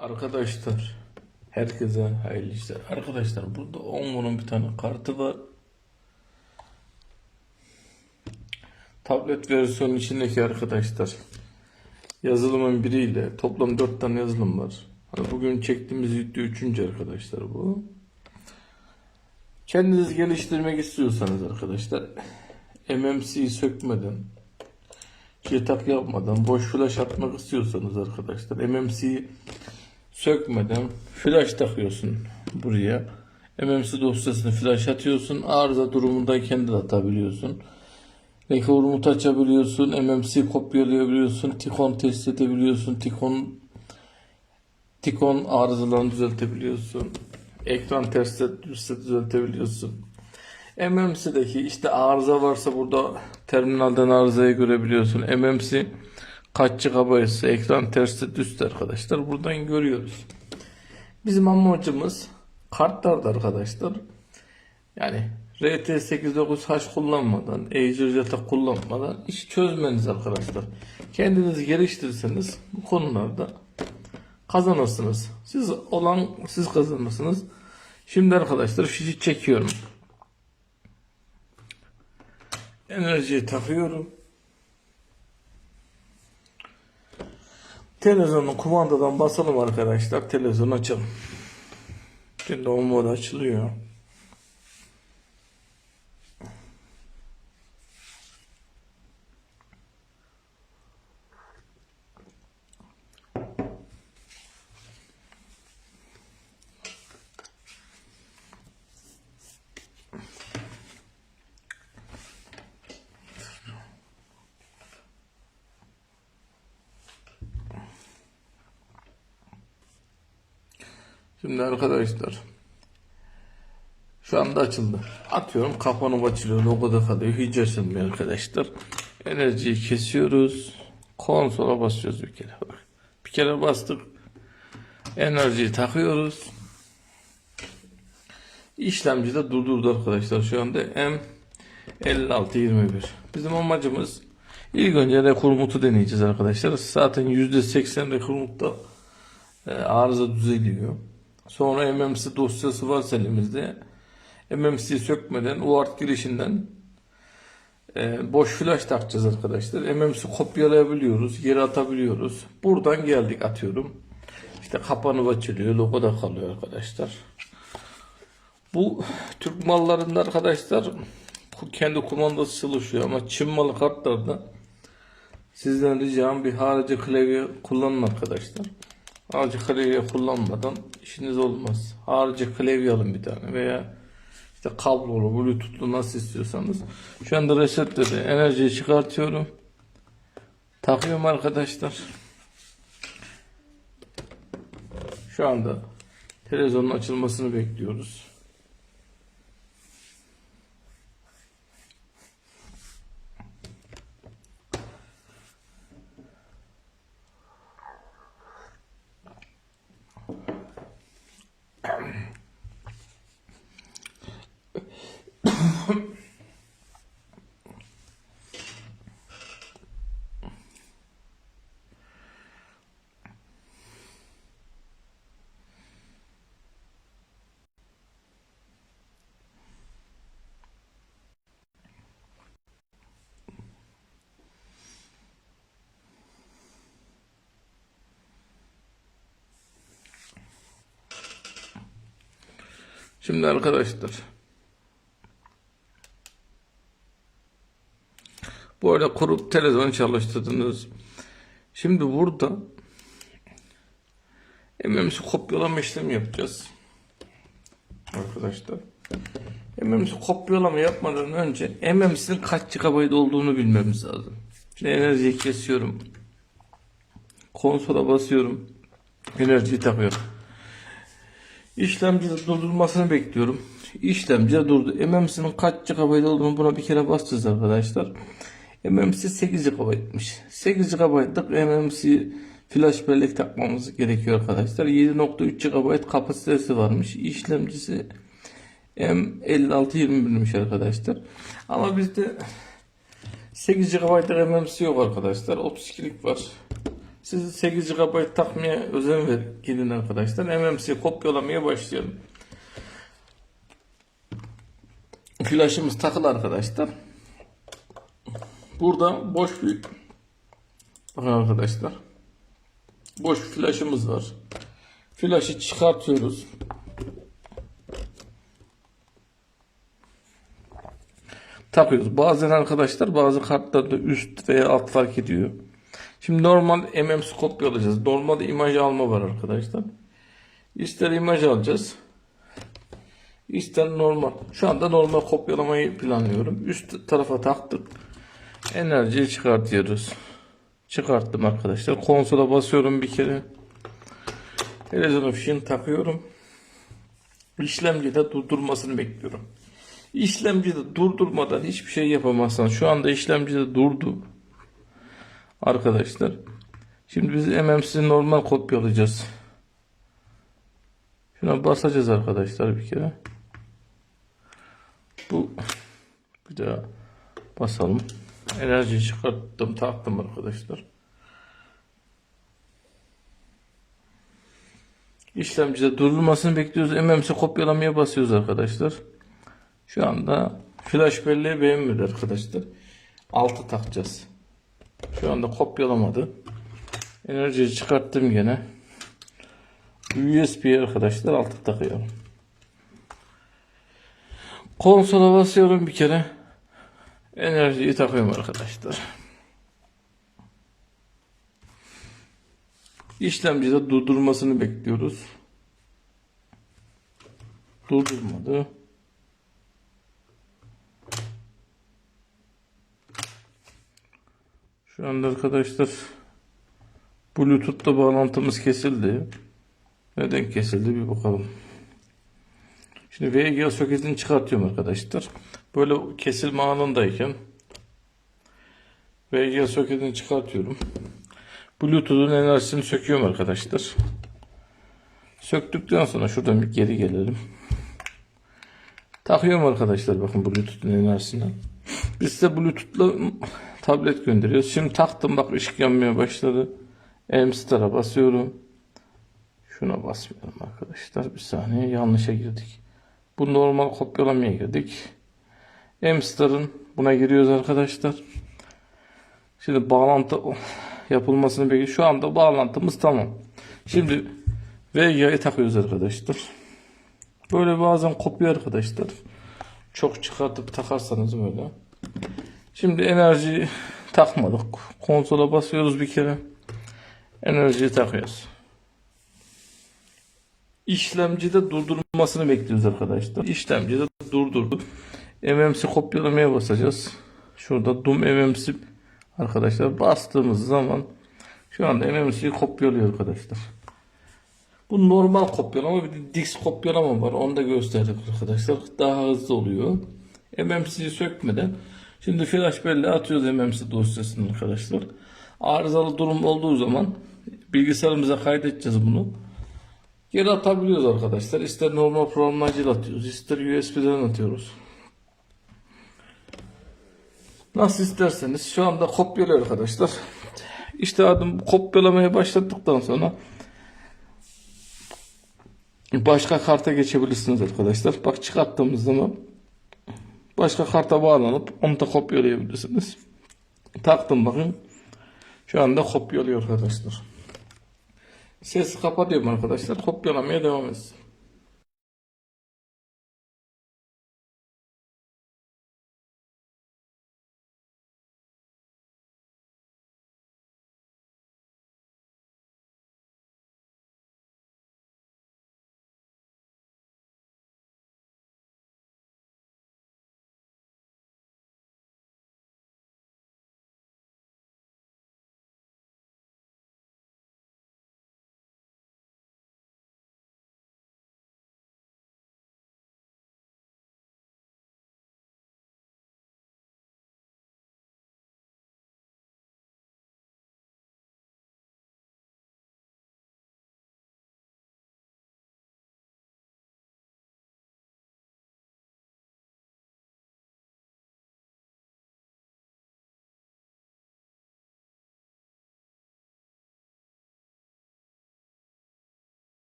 Arkadaşlar herkese hayırlı işler. Arkadaşlar burada 10 bunun bir tane kartı var. Tablet versiyonun içindeki arkadaşlar yazılımın biriyle toplam 4 tane yazılım var. Hani bugün çektiğimiz video 3. arkadaşlar bu. Kendiniz geliştirmek istiyorsanız arkadaşlar MMC'yi sökmeden JTAG yapmadan boş flash atmak istiyorsanız arkadaşlar MMC'yi sökmeden flash takıyorsun buraya. MMC dosyasını flash atıyorsun. Arıza durumundayken de atabiliyorsun. Rekorumut açabiliyorsun. MMC kopyalayabiliyorsun. Tikon test edebiliyorsun. Tikon Tikon arızalarını düzeltebiliyorsun. Ekran test düzeltebiliyorsun. MMC'deki işte arıza varsa burada terminalden arızayı görebiliyorsun. MMC kaç GB ekran tersi üst arkadaşlar. Buradan görüyoruz. Bizim amacımız kartlarda arkadaşlar. Yani RT89H kullanmadan, Azure kullanmadan iş çözmeniz arkadaşlar. Kendinizi geliştirirseniz bu konularda kazanırsınız. Siz olan siz kazanırsınız. Şimdi arkadaşlar fişi çekiyorum. Enerjiyi takıyorum. Televizyonu kumandadan basalım arkadaşlar. Televizyon açalım. Şimdi o mod açılıyor. Şimdi arkadaşlar şu anda açıldı. Atıyorum kapanıp açılıyor. Logoda kalıyor. Hiç açılmıyor arkadaşlar. Enerjiyi kesiyoruz. Konsola basıyoruz bir kere. Bak. Bir kere bastık. Enerjiyi takıyoruz. İşlemci de durdurdu arkadaşlar. Şu anda M5621. Bizim amacımız ilk önce rekormutu deneyeceğiz arkadaşlar. Zaten %80 rekormutta e, arıza düzeliyor. Sonra MMC dosyası varsa elimizde MMC sökmeden UART girişinden e, boş flash takacağız arkadaşlar. MMC kopyalayabiliyoruz, geri atabiliyoruz. Buradan geldik atıyorum. İşte kapanıp açılıyor, logo da kalıyor arkadaşlar. Bu Türk mallarında arkadaşlar kendi kumandası çalışıyor ama Çin malı kartlarda sizden ricam bir harici klavye kullanın arkadaşlar. Harici klavye kullanmadan işiniz olmaz. Harici klavye alın bir tane veya işte kablolu, bluetoothlu nasıl istiyorsanız. Şu anda resetledi. Enerjiyi çıkartıyorum. Takıyorum arkadaşlar. Şu anda televizyonun açılmasını bekliyoruz. Şimdi arkadaşlar bu arada kurup televizyon çalıştırdınız. Şimdi burada MMC kopyalama işlemi yapacağız. Arkadaşlar. MMC kopyalama yapmadan önce MMC'nin kaç GB olduğunu bilmemiz lazım. Şimdi enerjiyi kesiyorum. Konsola basıyorum. Enerjiyi takıyorum. İşlemci durdurmasını bekliyorum. İşlemci de durdu. MMC'nin kaç GB olduğunu buna bir kere basacağız arkadaşlar. MMC 8 GB'mış. 8 GB'lık MMC flash bellek takmamız gerekiyor arkadaşlar. 7.3 GB kapasitesi varmış. İşlemcisi M5621'miş arkadaşlar. Ama bizde 8 GB'lık MMC yok arkadaşlar. 32'lik var. Siz 8 GB takmaya özen ver gidin arkadaşlar. MMC kopyalamaya başlayalım. Flaşımız takılı arkadaşlar. Burada boş bir bakın arkadaşlar. Boş flaşımız var. Flaşı çıkartıyoruz. takıyoruz. Bazen arkadaşlar bazı kartlarda üst veya alt fark ediyor. Şimdi normal MMS kopya alacağız. Normal imaj alma var arkadaşlar. İster imaj alacağız. İster normal. Şu anda normal kopyalamayı planlıyorum. Üst tarafa taktık. Enerjiyi çıkartıyoruz. Çıkarttım arkadaşlar. Konsola basıyorum bir kere. Televizyon fişini takıyorum. İşlemcide durdurmasını bekliyorum. İşlemcide durdurmadan hiçbir şey yapamazsan şu anda işlemcide durdu. Arkadaşlar. Şimdi biz MMC'yi normal kopyalayacağız. Şuna basacağız arkadaşlar bir kere. Bu bir daha basalım. Enerji çıkarttım taktım arkadaşlar. İşlemcide durdurmasını bekliyoruz. MMC kopyalamaya basıyoruz arkadaşlar. Şu anda flash belleği beğenmedi arkadaşlar. Altı takacağız. Şu anda kopyalamadı. Enerjiyi çıkarttım gene. USB arkadaşlar altı takıyorum. Konsola basıyorum bir kere. Enerjiyi takıyorum arkadaşlar. İşlemcide durdurmasını bekliyoruz. Durdurmadı. Şu anda arkadaşlar Bluetooth'ta bağlantımız kesildi. Neden kesildi bir bakalım. Şimdi VGA soketini çıkartıyorum arkadaşlar. Böyle kesilme anındayken VGA soketini çıkartıyorum. Bluetooth'un enerjisini söküyorum arkadaşlar. Söktükten sonra şuradan bir geri gelelim. Takıyorum arkadaşlar bakın Bluetooth'un enerjisini. Biz size Bluetooth'la tablet gönderiyoruz. Şimdi taktım bak ışık yanmaya başladı. Amstar'a basıyorum. Şuna basmıyorum arkadaşlar. Bir saniye yanlışa girdik. Bu normal kopyalamaya girdik. Amstar'ın buna giriyoruz arkadaşlar. Şimdi bağlantı yapılmasını bekliyoruz. Şu anda bağlantımız tamam. Şimdi VGA'yı takıyoruz arkadaşlar. Böyle bazen kopuyor arkadaşlar. Çok çıkartıp takarsanız böyle. Şimdi enerjiyi takmadık. Konsola basıyoruz bir kere. Enerjiyi takıyoruz. İşlemcide durdurmasını bekliyoruz arkadaşlar. İşlemcide durdurdu. MMC kopyalamaya basacağız. Şurada DUM MMC arkadaşlar bastığımız zaman şu anda MMC'yi kopyalıyor arkadaşlar. Bu normal kopyalama bir de Dix kopyalama var. Onu da gösterdik arkadaşlar. Daha hızlı oluyor. MMC'yi sökmeden Şimdi flash belleğe atıyoruz MMC dosyasını arkadaşlar. Arızalı durum olduğu zaman bilgisayarımıza kaydedeceğiz bunu. Geri atabiliyoruz arkadaşlar. İster normal programlayıcıyla atıyoruz. ister USB'den atıyoruz. Nasıl isterseniz şu anda kopyalıyor arkadaşlar. İşte adım kopyalamaya başladıktan sonra başka karta geçebilirsiniz arkadaşlar. Bak çıkarttığımız zaman başka karta bağlanıp onu da kopyalayabilirsiniz. Taktım bakın. Şu anda kopyalıyor arkadaşlar. Sesi kapatıyorum arkadaşlar. Kopyalamaya devam etsin.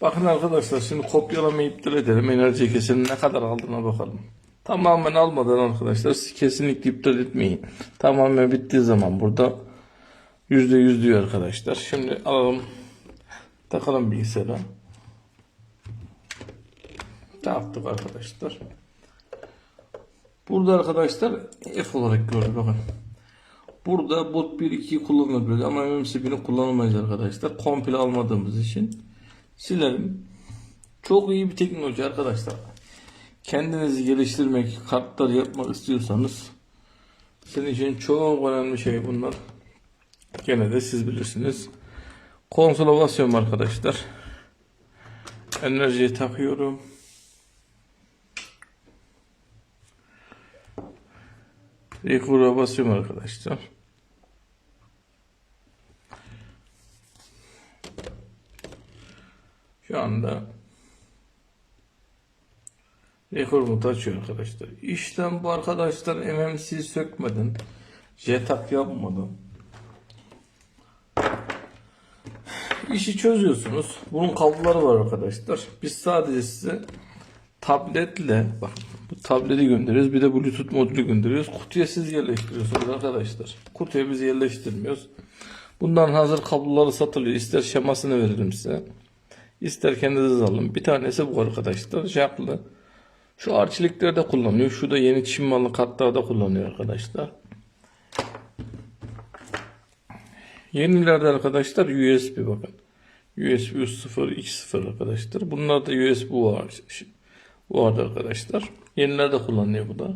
Bakın arkadaşlar şimdi kopyalamayı iptal edelim. Enerji kesenin ne kadar aldığına bakalım. Tamamen almadan arkadaşlar siz kesinlikle iptal etmeyin. Tamamen bittiği zaman burada %100 diyor arkadaşlar. Şimdi alalım takalım bilgisayara. Taktık arkadaşlar. Burada arkadaşlar F olarak gördük bakın. Burada bot 1-2'yi kullanılabilir ama MMC1'i kullanamayız arkadaşlar. Komple almadığımız için silelim. Çok iyi bir teknoloji arkadaşlar. Kendinizi geliştirmek, kartlar yapmak istiyorsanız senin için çok önemli şey bunlar. Gene de siz bilirsiniz. Konsola basıyorum arkadaşlar. Enerjiyi takıyorum. Rekor'a basıyorum arkadaşlar. Şu anda rekor modu açıyor arkadaşlar. İşlem bu arkadaşlar MMC sökmeden JTAG yapmadan işi çözüyorsunuz. Bunun kabloları var arkadaşlar. Biz sadece size tabletle bak bu tableti gönderiyoruz. Bir de Bluetooth modülü gönderiyoruz. Kutuya siz yerleştiriyorsunuz arkadaşlar. Kutuya biz yerleştirmiyoruz. Bundan hazır kabloları satılıyor. İster şemasını veririm size. İster kendiniz alın. Bir tanesi bu arkadaşlar. Jacklı. Şu arçeliklerde kullanıyor. Şu da yeni Çin malı katlarda kullanıyor arkadaşlar. Yenilerde arkadaşlar USB bakın. USB 3.0 2.0 arkadaşlar. Bunlar da USB var. Bu arada arkadaşlar. Yenilerde kullanılıyor bu da.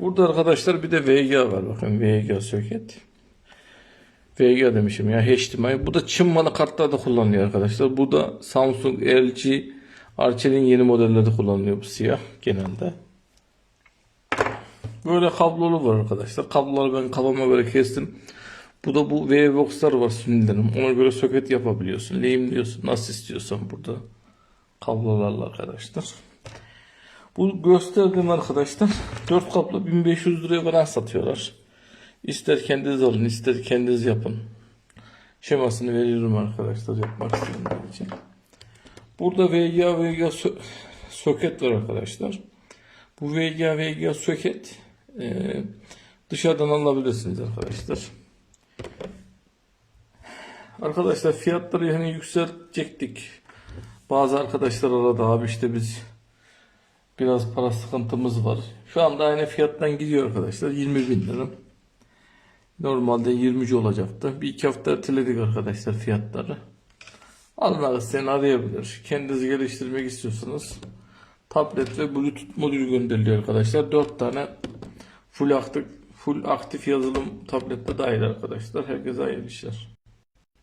Burada arkadaşlar bir de VGA var. Bakın VGA soket. VGA demişim ya HDMI. Bu da Çin malı kartlarda kullanılıyor arkadaşlar. Bu da Samsung, LG, Arçelik'in yeni modellerde kullanılıyor bu siyah genelde. Böyle kablolu var arkadaşlar. Kabloları ben kafama göre kestim. Bu da bu V-Box'lar var sünnilerim. Ona göre soket yapabiliyorsun. Lehimliyorsun. Nasıl istiyorsan burada. Kablolarla arkadaşlar. Bu gösterdiğim arkadaşlar 4 kablo 1500 liraya falan satıyorlar. İster kendiniz alın ister kendiniz yapın. Şemasını veriyorum arkadaşlar yapmak isteyenler için. Burada VGA VGA so- soket var arkadaşlar. Bu VGA VGA soket e, dışarıdan alabilirsiniz arkadaşlar. Arkadaşlar fiyatları yani yükseltecektik. Bazı arkadaşlar aradı abi işte biz biraz para sıkıntımız var. Şu anda aynı fiyattan gidiyor arkadaşlar 20 bin lira. Normalde 20 olacaktı. Bir iki hafta erteledik arkadaşlar fiyatları. Almak isteyen arayabilir. Kendinizi geliştirmek istiyorsanız tablet ve bluetooth modülü gönderiliyor arkadaşlar. 4 tane full aktif, full aktif yazılım tablette dahil arkadaşlar. Herkese hayırlı işler.